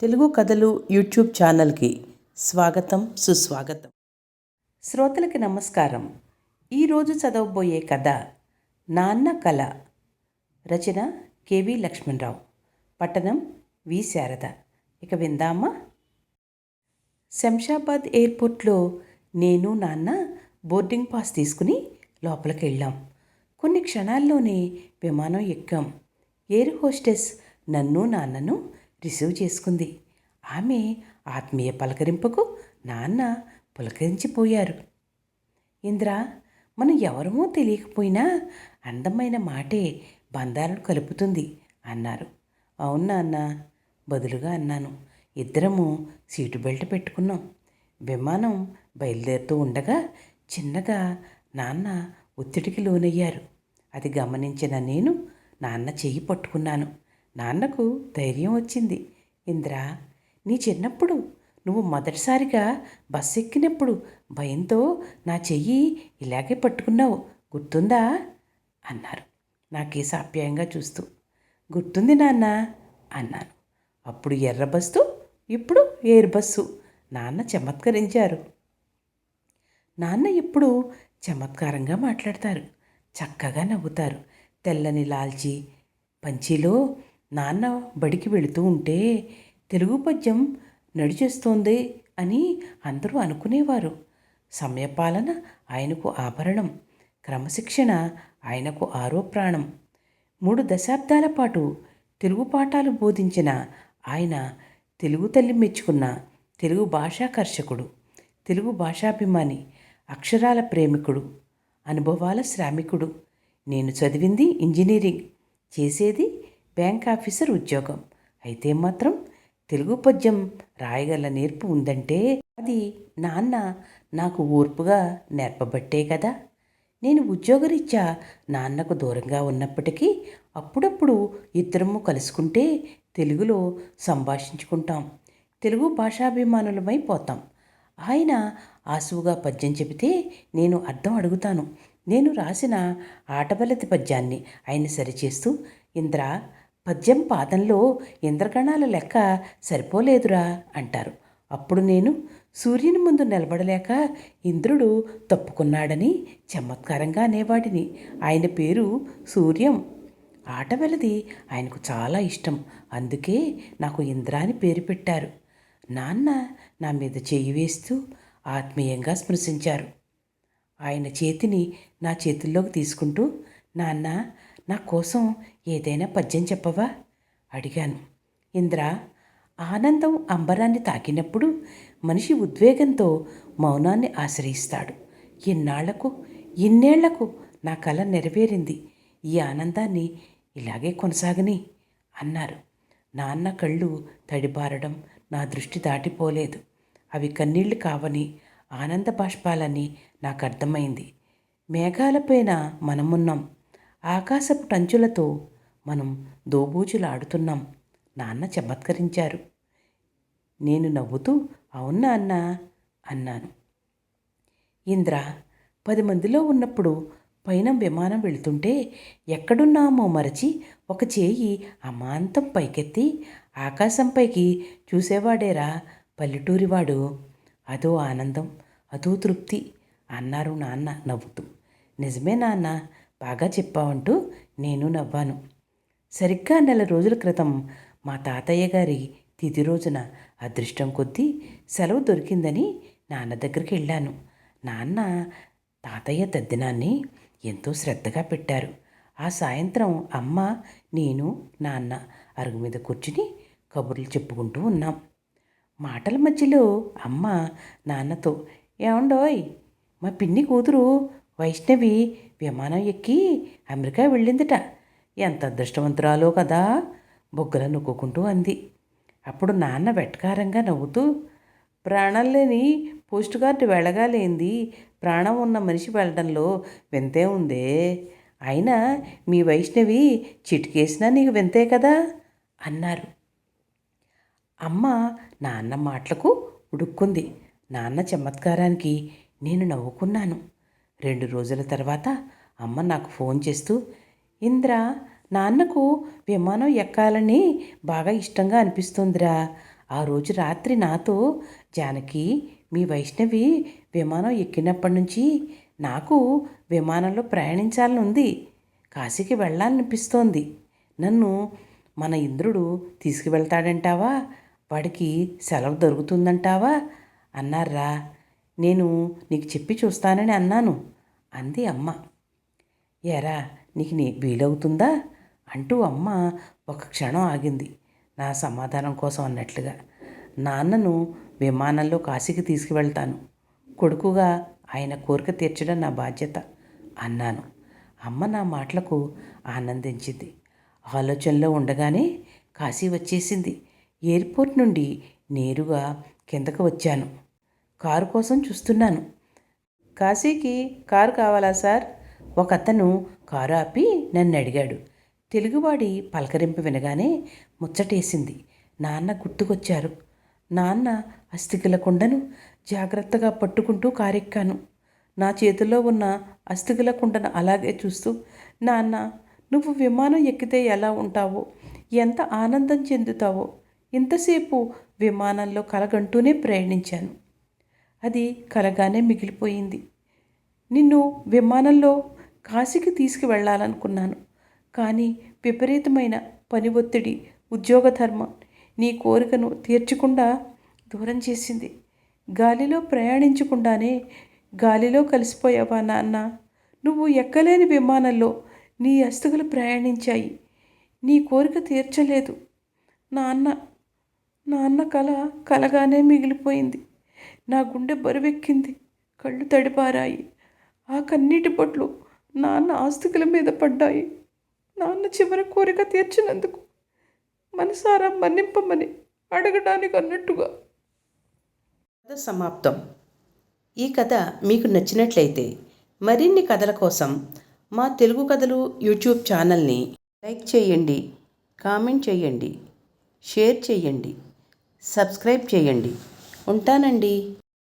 తెలుగు కథలు యూట్యూబ్ ఛానల్కి స్వాగతం సుస్వాగతం. శ్రోతలకి నమస్కారం. ఈరోజు చదవబోయే కథ నాన్న కళ రచన కెవి లక్ష్మణరావు. పట్టణం వి. శారద. ఇక విందామా? శంషాబాద్ ఎయిర్పోర్ట్లో నేను నాన్న బోర్డింగ్ పాస్ తీసుకుని లోపలికి వెళ్ళాం. కొన్ని క్షణాల్లోనే విమానం ఎక్కాం. ఎయిర్ హోస్టెస్ నన్ను నాన్నను రిసీవ్ చేసుకుంది. ఆమె ఆత్మీయ పలకరింపుకు నాన్న పులకరించిపోయారు. ఇంద్ర మనం ఎవరమో తెలియకపోయినా అందమైన మాటే బంధాలను కలుపుతుంది అన్నారు. అవునా అన్న బదులుగా అన్నాను. ఇద్దరము సీటు బెల్ట్ పెట్టుకున్నాం. విమానం బయలుదేరుతూ ఉండగా చిన్నగా నాన్న ఒత్తిడికి లోనయ్యారు. అది గమనించిన నేను నాన్న చెయ్యి పట్టుకున్నాను. నాన్నకు ధైర్యం వచ్చింది. ఇంద్ర నీ చిన్నప్పుడు నువ్వు మొదటిసారిగా బస్సు ఎక్కినప్పుడు భయంతో నా చెయ్యి ఇలాగే పట్టుకున్నావు. గుర్తుందా? అన్నారు. నాకేసి ఆప్యాయంగా చూస్తూ. గుర్తుంది నాన్న అన్నాను. అప్పుడు ఎర్ర బస్సు ఇప్పుడు ఎయిర్ బస్సు నాన్న చమత్కరించారు. నాన్న ఇప్పుడు చమత్కారంగా మాట్లాడతారు. చక్కగా నవ్వుతారు. తెల్లని లాల్చి పంచిలో నాన్న బడికి వెళుతూ ఉంటే తెలుగు పద్యం నడిచేస్తోంది అని అందరూ అనుకునేవారు. సమయపాలన ఆయనకు ఆభరణం క్రమశిక్షణ ఆయనకు ఆరో ప్రాణం మూడు దశాబ్దాల పాటు తెలుగు పాఠాలు బోధించిన ఆయన తెలుగు తల్లి మెచ్చుకున్న తెలుగు భాషాకర్షకుడు తెలుగు భాషాభిమాని అక్షరాల ప్రేమికుడు అనుభవాల శ్రామికుడు. నేను చదివింది ఇంజనీరింగ్ చేసేది బ్యాంక్ ఆఫీసర్ ఉద్యోగం. అయితే మాత్రం తెలుగు పద్యం రాయగల నేర్పు ఉందంటే అది నాన్న నాకు ఓర్పుగా నేర్పబట్టే కదా. నేను ఉద్యోగరీత్యా నాన్నకు దూరంగా ఉన్నప్పటికీ అప్పుడప్పుడు ఇద్దరము కలుసుకుంటే తెలుగులో సంభాషించుకుంటాం. తెలుగు భాషాభిమానులమై పోతాం. ఆయన ఆసువుగా పద్యం చెబితే నేను అర్థం అడుగుతాను. నేను రాసిన ఆటబలతి పద్యాన్ని ఆయన సరిచేస్తూ ఇంద్ర పద్యం పాదంలో ఇంద్రగణాల లెక్క సరిపోలేదురా అంటారు. అప్పుడు నేను సూర్యుని ముందు నిలబడలేక ఇంద్రుడు తప్పుకున్నాడని చమత్కారంగా అనేవాడిని. ఆయన పేరు సూర్యం. ఆట వెలది ఆయనకు చాలా ఇష్టం. అందుకే నాకు ఇంద్ర అని పేరు పెట్టారు. నాన్న నా మీద చేయి వేస్తూ ఆత్మీయంగా స్పృశించారు. ఆయన చేతిని నా చేతుల్లోకి తీసుకుంటూ నాన్న నా కోసం ఏదైనా పద్యం చెప్పవా? అడిగాను. ఇంద్ర ఆనందం అంబరాన్ని తాకినప్పుడు మనిషి ఉద్వేగంతో మౌనాన్ని ఆశ్రయిస్తాడు. ఇన్నాళ్ళకు ఇన్నేళ్ళకు నా కళ నెరవేరింది. ఈ ఆనందాన్ని ఇలాగే కొనసాగని అన్నారు. నాన్న కళ్ళు తడిబారడం నా దృష్టి దాటిపోలేదు. అవి కన్నీళ్ళు కావని ఆనంద బాష్పాలని నాకు అర్థమైంది. మేఘాలపైన మనమున్నాం. ఆకాశపు టంచులతో మనం దోబూచులాడుతున్నాం నాన్న చమత్కరించారు. నేను నవ్వుతూ అవునా అన్నా? అన్నాను. ఇంద్ర పది మందిలో ఉన్నప్పుడు పైన విమానం వెళుతుంటే ఎక్కడున్నామో మరచి ఒక చేయి అమాంతం పైకెత్తి ఆకాశంపైకి చూసేవాడేరా పల్లెటూరివాడు. అదో ఆనందం అదో తృప్తి అన్నారు నాన్న నవ్వుతూ. నిజమే నాన్న బాగా చెప్పావంటూ నేను నవ్వాను. సరిగ్గా నెల రోజుల క్రితం మా తాతయ్య గారి తిథి రోజున అదృష్టం కొద్దీ సెలవు దొరికిందని నాన్న దగ్గరికి వెళ్ళాను. నాన్న తాతయ్య తద్దినాన్ని ఎంతో శ్రద్ధగా పెట్టారు. ఆ సాయంత్రం అమ్మ నేను నాన్న అరుగు మీద కూర్చుని కబుర్లు చెప్పుకుంటూ ఉన్నాం. మాటల మధ్యలో అమ్మ నాన్నతో ఏమండోయ్ మా పిన్ని కూతురు వైష్ణవి విమానం ఎక్కి అమెరికా వెళ్ళిందిట. ఎంత అదృష్టవంతురాలో కదా! బొగ్గల నొక్కుంటూ అంది. అప్పుడు నాన్న వెటకారంగా నవ్వుతూ ప్రాణం లేని పోస్ట్ గార్డు వెళ్ళగాలేంది. ప్రాణం ఉన్న మనిషి వెళ్ళడంలో వింతే ఉందే. అయినా మీ వైష్ణవి చిటికేసినా నీకు వింతే కదా! అన్నారు. అమ్మ నాన్న మాటలకు ఉడుక్కుంది. నాన్న చమత్కారానికి నేను నవ్వుకున్నాను. రెండు రోజుల తర్వాత అమ్మ నాకు ఫోన్ చేస్తూ ఇంద్ర నాన్నకు విమానం ఎక్కాలని బాగా ఇష్టంగా అనిపిస్తుందిరా. ఆ రోజు రాత్రి నాతో జానకి మీ వైష్ణవి విమానం ఎక్కినప్పటి నుంచి నాకు విమానంలో ప్రయాణించాలని ఉంది. కాశీకి వెళ్ళాలనిపిస్తోంది. నన్ను మన ఇంద్రుడు తీసుకువెళ్తాడంటావా? వాడికి సెలవు దొరుకుతుందంటావా? అన్నారా నేను నీకు చెప్పి చూస్తానని అన్నాను. అంది అమ్మ. ఎరా నీకు నీ వీలవుతుందా? అంటూ అమ్మ ఒక క్షణం ఆగింది. నా సమాధానం కోసం అన్నట్లుగా. నాన్నను విమానంలో కాశీకి తీసుకువెళ్తాను. కొడుకుగా ఆయన కోరిక తీర్చడం నా బాధ్యత అన్నాను. అమ్మ నా మాటలకు ఆనందించింది. ఆలోచనలో ఉండగానే కాశీ వచ్చేసింది. ఎయిర్పోర్ట్ నుండి నేరుగా కిందకు వచ్చాను. కారు కోసం చూస్తున్నాను. కాశీకి కారు కావాలా సార్? ఒక అతను కారు ఆపి నన్ను అడిగాడు. తెలుగువాడి పలకరింపు వినగానే ముచ్చటేసింది. నాన్న గుర్తుకొచ్చారు. నాన్న అస్థికల కుండను జాగ్రత్తగా పట్టుకుంటూ కారెక్కాను. నా చేతిలో ఉన్న అస్థికల కుండను అలాగే చూస్తూ నాన్న నువ్వు విమానం ఎక్కితే ఎలా ఉంటావో? ఎంత ఆనందం చెందుతావో? ఇంతసేపు విమానంలో కలగంటూనే ప్రయాణించాను. అది కలగానే మిగిలిపోయింది. నిన్ను విమానంలో కాశీకి తీసుకువెళ్ళాలనుకున్నాను కానీ విపరీతమైన పని ఒత్తిడి ఉద్యోగ ధర్మం నీ కోరికను తీర్చకుండా దూరం చేసింది. గాలిలో ప్రయాణించకుండానే గాలిలో కలిసిపోయావా నాన్న? నువ్వు ఎక్కలేని విమానంలో నీ అస్తుగులు ప్రయాణించాయి. నీ కోరిక తీర్చలేదు. నాన్న నాన్న కల కలగానే మిగిలిపోయింది. నా గుండె బరువెక్కింది. కళ్ళు తడిపారాయి. ఆ కన్నీటి బొట్లు నాన్న ఆస్తికుల మీద పడ్డాయి. నాన్న చివరి కోరిక తీర్చినందుకు మనసారా మన్నింపమని అడగడానికి అన్నట్టుగా. కథ సమాప్తం. ఈ కథ మీకు నచ్చినట్లయితే మరిన్ని కథల కోసం మా తెలుగు కథలు యూట్యూబ్ ఛానల్ని లైక్ చేయండి కామెంట్ చేయండి షేర్ చేయండి సబ్స్క్రైబ్ చేయండి. ఉంటానండి.